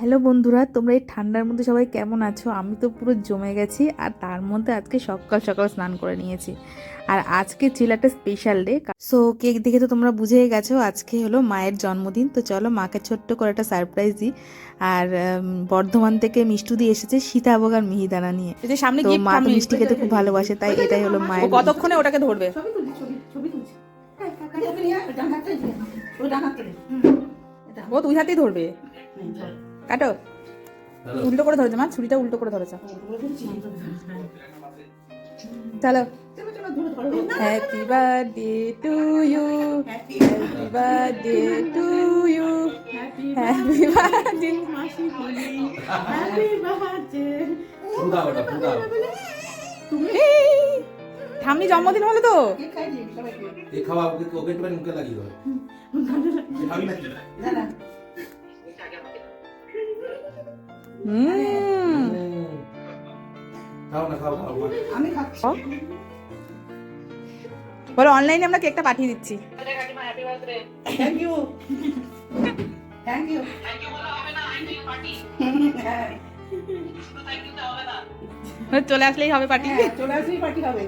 Hello বন্ধুরা তোমরা এই ঠান্ডার মধ্যে সবাই কেমন আছো? আমি তো পুরো জমে গেছি আর তার মধ্যে আজকে সকাল সকাল স্নান করে নিয়েছি। আর আজকে ছিল একটা স্পেশাল ডে সো কেক দেখে তো তোমরা বুঝেই গেছো আজকে হলো মায়ের জন্মদিন। তো চলো মাকে ছোট্ট করে একটা সারপ্রাইজ দিই। আর বর্ধমান থেকে মিষ্টু দিয়ে এসেছে সীতাভোগ আর মিহিদানা নিয়ে। সামনে তো মা তো মিষ্টি খেতে খুব ভালোবাসে তাই এটাই হলো মায়ের কতক্ষণে ওটাকে ধরবে? ও দুই হাতেই ধরবে। কাটো। উল্টো করে ধরেছে মা ছুরিটা উল্টো করে ধরেছে। হ্যাঁ। চলো। Happy birthday to you Happy happy birthday to you happy happy birthday মাসি বলি, happy birthday। ফুদা ওটা ফুদা ঠাম্মি জন্মদিন হলো তো। কে খাই দিবি সবাইকে? এই খাওয়া ওকে ওকে মুখে লাগিয়ে দেবে বলো। অনলাইনে আমরা কেকটা পাঠিয়ে দিচ্ছি। থ্যাংক ইউ থ্যাংক ইউ চলে আসলেই হবে পাঠিয়ে হ্যাঁ চলে আসলেই পার্টি হবে।